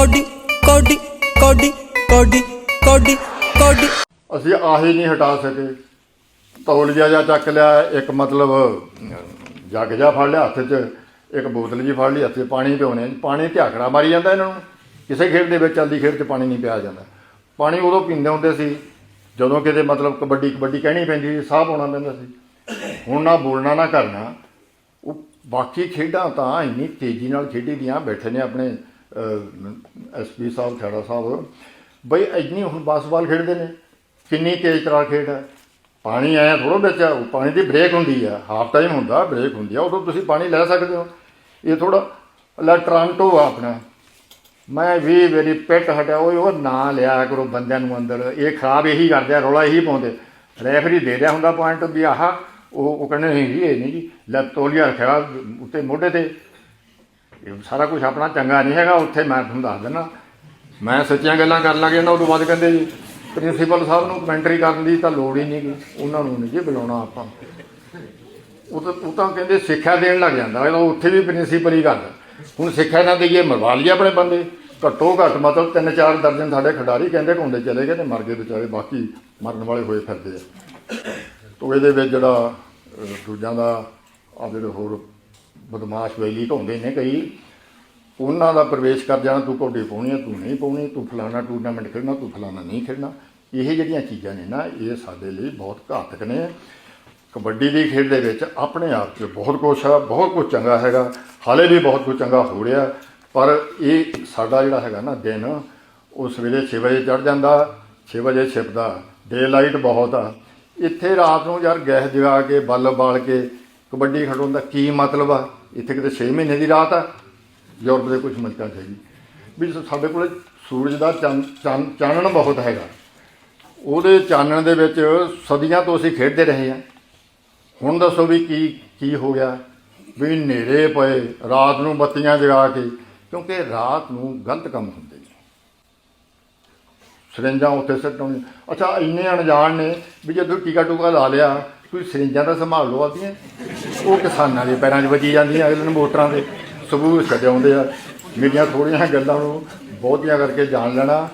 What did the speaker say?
Cody ਕੋਡੀ ਕੋਡੀ ਕੋਡੀ ਕੋਡੀ ਕੋਡੀ। ਅਸੀਂ ਆਹੀ ਨਹੀਂ ਹਟਾ ਸਕੇ। ਤੌਲੀਆ ਜਿਹਾ ਚੱਕ ਲਿਆ, ਇੱਕ ਮਤਲਬ ਜੱਗ ਜਿਹਾ ਫੜ ਲਿਆ ਹੱਥ 'ਚ, ਇੱਕ ਬੋਤਲ ਜੀ ਫੜ ਲਈ, ਹੱਥ 'ਚ ਪਾਣੀ ਪਿਉਣੇ। ਪਾਣੀ ਧਿਆਕੜਾ ਮਾਰੀ ਜਾਂਦਾ ਇਹਨਾਂ ਨੂੰ। ਕਿਸੇ ਖੇਡ ਦੇ ਵਿੱਚ, ਚੱਲਦੀ ਖੇਡ 'ਚ ਪਾਣੀ ਨਹੀਂ ਪਿਆ ਜਾਂਦਾ। ਪਾਣੀ ਉਦੋਂ ਪੀਂਦੇ ਹੁੰਦੇ ਸੀ, ਜਦੋਂ ਕਿਤੇ ਮਤਲਬ ਕਬੱਡੀ ਕਬੱਡੀ ਕਹਿਣੀ ਪੈਂਦੀ ਸੀ, ਸਾਹ ਪਾਉਣਾ ਪੈਂਦਾ ਸੀ। ਹੁਣ ਨਾ ਬੋਲਣਾ, ਨਾ ਕਰਨਾ। ਉਹ ਬਾਕੀ ਖੇਡਾਂ ਤਾਂ ਇੰਨੀ ਤੇਜ਼ੀ ਨਾਲ ਖੇਡੀ ਦੀਆਂ, ਬੈਠੇ ਨੇ ਆਪਣੇ ਐਸਪੀ ਸਾਹਿਬ ਖੇੜਾ ਸਾਹਿਬ। ਬਈ ਇੰਨੀ ਹੁਣ ਬਾਸਬਾਲ ਖੇਡਦੇ ਨੇ, ਕਿੰਨੀ ਤੇਜ਼ ਤਰ੍ਹਾਂ ਖੇਡ ਹੈ। ਪਾਣੀ ਆਇਆ ਥੋੜੋ ਵਿੱਚ ਉਹ ਪਾਣੀ ਦੀ ਬ੍ਰੇਕ ਹੁੰਦੀ ਆ। ਹਾਫ ਟਾਈਮ ਹੁੰਦਾ ਬ੍ਰੇਕ ਹੁੰਦੀ ਆ, ਉਦੋਂ ਤੁਸੀਂ ਪਾਣੀ ਲੈ ਸਕਦੇ ਹੋ। ਇਹ ਥੋੜਾ ਲੈ ਟ੍ਰਾਂਟੋ ਆ ਆਪਣਾ। ਮੈਂ ਵੀ ਮੇਰੀ ਪਿੱਟ ਹਟਿਆ ਉਹ ਨਾ ਲਿਆ ਕਰੋ ਬੰਦਿਆਂ ਨੂੰ ਅੰਦਰ। ਇਹ ਖਰਾਬ ਇਹੀ ਕਰਦੇ ਆ, ਰੌਲਾ ਇਹੀ ਪਾਉਂਦੇ। ਰੈਫਰੀ ਦੇ ਰਿਹਾ ਹੁੰਦਾ ਪੁਆਇੰਟ ਵੀ ਆਹ, ਉਹ ਉਹ ਕਹਿੰਦੇ ਨਹੀਂ ਜੀ, ਇਹ ਨਹੀਂ ਜੀ। ਲੈ ਤੋਲੀਆ ਰੱਖਿਆ ਉੱਤੇ ਮੋਢੇ ਤੇ। ਇਹ ਸਾਰਾ ਕੁਝ ਆਪਣਾ ਚੰਗਾ ਨਹੀਂ ਹੈਗਾ ਉੱਥੇ ਮੈਂ ਤੁਹਾਨੂੰ ਦੱਸ ਦਿੰਦਾ। ਮੈਂ ਸੱਚੀਆਂ ਗੱਲਾਂ ਕਰਨ ਲੱਗੇ ਨਾ ਉਦੋਂ ਬਾਅਦ ਕਹਿੰਦੇ ਜੀ ਪ੍ਰਿੰਸੀਪਲ ਸਾਹਿਬ ਨੂੰ ਕਮੈਂਟਰੀ ਕਰਨ ਦੀ ਤਾਂ ਲੋੜ ਹੀ ਨਹੀਂ ਗੀ ਉਹਨਾਂ ਨੂੰ ਨਹੀਂ ਜੀ ਬੁਲਾਉਣਾ ਆਪਾਂ। ਉਹ ਤਾਂ ਉਹ ਤਾਂ ਕਹਿੰਦੇ ਸਿੱਖਿਆ ਦੇਣ ਲੱਗ ਜਾਂਦਾ ਇਹ ਉੱਥੇ ਵੀ ਪ੍ਰਿੰਸੀਪਲ ਹੀ ਗੱਲ। ਹੁਣ ਸਿੱਖਿਆ ਨਾ ਦੇਈਏ ਮਰਵਾ ਲਈਏ ਆਪਣੇ ਬੰਦੇ। ਘੱਟੋ ਘੱਟ ਮਤਲਬ ਤਿੰਨ ਚਾਰ ਦਰਜਨ ਸਾਡੇ ਖਿਡਾਰੀ ਕਹਿੰਦੇ ਘੁੰਡੇ ਚਲੇ ਗਏ ਤੇ ਮਰ ਗਏ ਵਿਚਾਰੇ ਬਾਕੀ ਮਰਨ ਵਾਲੇ ਹੋਏ ਫਿਰਦੇ ਆ। ਤੋ ਇਹਦੇ ਵਿੱਚ ਜਿਹੜਾ ਅਹ, ਦੂਜਿਆਂ ਦਾ ਆ ਜਿਹੜੇ ਹੋਰ ਬਦਮਾਸ਼ ਵੈਲੀ ਢਾਉਂਦੇ ਨੇ ਕਈ। ਉਹਨਾਂ ਦਾ ਪ੍ਰਵੇਸ਼ ਕਰ ਜਾਣਾ, ਤੂੰ ਕੋਡੀ ਪਾਉਣੀ ਆ, ਤੂੰ ਨਹੀਂ ਪਾਉਣੀ, ਤੂੰ ਫਲਾਣਾ ਟੂਰਨਾਮੈਂਟ ਖੇਡਣਾ, ਤੂੰ ਫਲਾਣਾ ਨਹੀਂ ਖੇਡਣਾ। ਇਹ ਜਿਹੜੀਆਂ ਚੀਜ਼ਾਂ ਨੇ ਨਾ, ਇਹ ਸਾਡੇ ਲਈ ਬਹੁਤ ਘਾਤਕ ਨੇ। ਕਬੱਡੀ ਦੀ ਖੇਡ ਦੇ ਵਿੱਚ ਆਪਣੇ ਆਪ 'ਚ ਬਹੁਤ ਕੁਛ ਆ, ਬਹੁਤ ਕੁਝ ਚੰਗਾ ਹੈਗਾ। ਹਾਲੇ ਵੀ ਬਹੁਤ ਕੁਝ ਚੰਗਾ ਹੋ ਰਿਹਾ, ਪਰ ਇਹ ਸਾਡਾ ਜਿਹੜਾ ਹੈਗਾ ਨਾ ਦਿਨ, ਉਹ ਸਵੇਰੇ 6 ਵਜੇ ਚੜ ਜਾਂਦਾ 6 ਵਜੇ ਛਿਪਦਾ ਡੇ ਲਾਈਟ ਬਹੁਤ ਆ। ਇੱਥੇ ਰਾਤ ਨੂੰ ਯਾਰ ਗੈਸ ਜਗਾ ਕੇ, ਬੱਲ ਬਾਲ ਕੇ ਕਬੱਡੀ ਖੇਡਣ ਦਾ ਕੀ ਮਤਲਬ ਆ? ਇੱਥੇ ਕਿਤੇ 6 ਮਹੀਨੇ ਦੀ ਰਾਤ ਆ ਯੂਰਪ ਦੇ ਕੁਝ ਮੁਲਕਾਂ 'ਚ ਹੈਗੀ ਵੀ ਸਾਡੇ ਕੋਲ ਸੂਰਜ ਦਾ ਚੰਨ- ਚੰਨ- ਚਾਨਣ ਬਹੁਤ ਹੈਗਾ। ਉਹਦੇ ਚਾਨਣ ਦੇ ਵਿੱਚ ਸਦੀਆਂ ਤੋਂ ਅਸੀਂ ਖੇਡਦੇ ਰਹੇ ਹਾਂ। ਹੁਣ ਦੱਸੋ ਵੀ ਕੀ ਕੀ ਹੋ ਗਿਆ? ਵੀ ਹਨੇਰੇ ਪਏ, ਰਾਤ ਨੂੰ ਬੱਤੀਆਂ ਜਗਾ ਕੇ, ਕਿਉਂਕਿ ਰਾਤ ਨੂੰ ਗਲਤ ਕੰਮ ਹੁੰਦੇ ਨੇ। ਸਰਿੰਜਾਂ ਉੱਤੇ ਸੱਟਣ ਅੱਛਾ, ਇੰਨੇ ਅਣਜਾਣ ਨੇ ਵੀ ਜਦੋਂ ਟੀਕਾ ਟੂਕਾ ਲਾ ਲਿਆ ਤੁਸੀਂ ਸਰਿੰਜਾਂ ਦਾ ਸੰਭਾਲ ਲਓ ਆਦੀਆਂ ਉਹ ਕਿਸਾਨਾਂ ਦੇ ਪੈਰਾਂ 'ਚ ਵੱਜੀ ਜਾਂਦੀਆਂ ਅਗਲੇ ਨੂੰ ਮੋਟਰਾਂ ਦੇ। ਸਬੂਤ ਛੱਡ ਆਉਂਦੇ ਆ। ਮੇਰੀਆਂ ਥੋੜੀਆਂ ਗੱਲਾਂ ਨੂੰ ਬਹੁਤੀਆਂ ਕਰਕੇ ਜਾਣ ਲੈਣਾ।